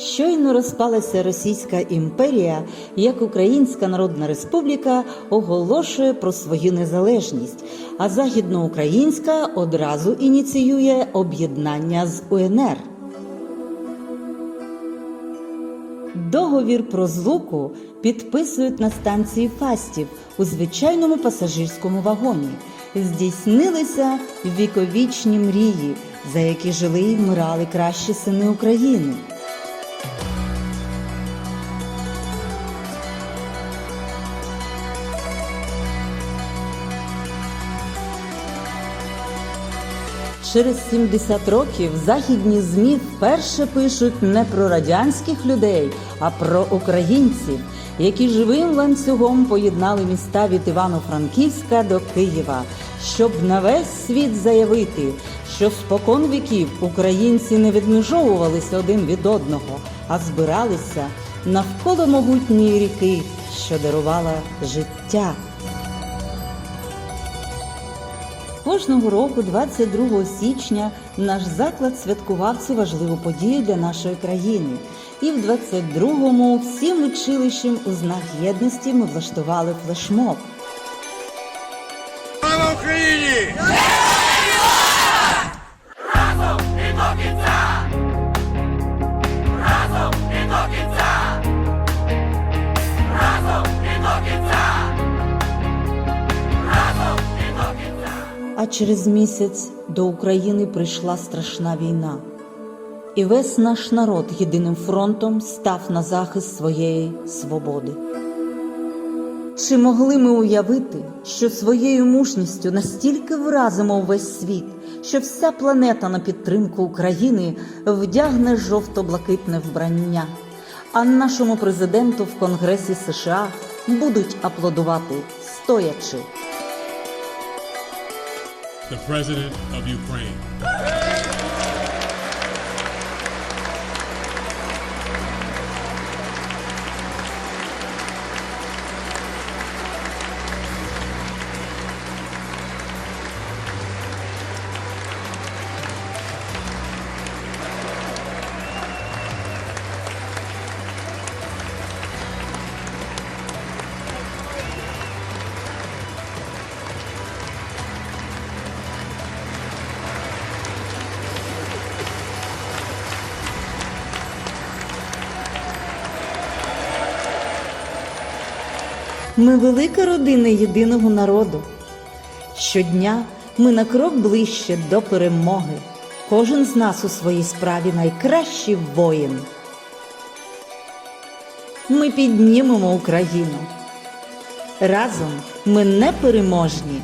Щойно розпалася Російська імперія, як Українська Народна Республіка оголошує про свою незалежність, а Західноукраїнська одразу ініціює об'єднання з УНР. Договір про злуку підписують на станції Фастів у звичайному пасажирському вагоні. Здійснилися віковічні мрії, за які жили й вмирали кращі сини України. Через 70 років західні ЗМІ вперше пишуть не про радянських людей, а про українців, які живим ланцюгом поєднали міста від Івано-Франківська до Києва, щоб на весь світ заявити, що спокон віків українці не відмежовувалися один від одного, а збиралися навколо могутньої ріки, що дарувала життя. Кожного року, 22 січня, наш заклад святкував цю важливу подію для нашої країни. І в 22-му всім училищем у знак єдності ми влаштували флешмоб. Слава Україні! А через місяць до України прийшла страшна війна. І весь наш народ єдиним фронтом став на захист своєї свободи. Чи могли ми уявити, що своєю мужністю настільки вразимо увесь світ, що вся планета на підтримку України вдягне жовто-блакитне вбрання, а нашому президенту в Конгресі США будуть аплодувати стоячи? The President of Ukraine. Ми велика родина єдиного народу. Щодня ми на крок ближче до перемоги. Кожен з нас у своїй справі найкращий воїн. Ми піднімемо Україну. Разом ми непереможні.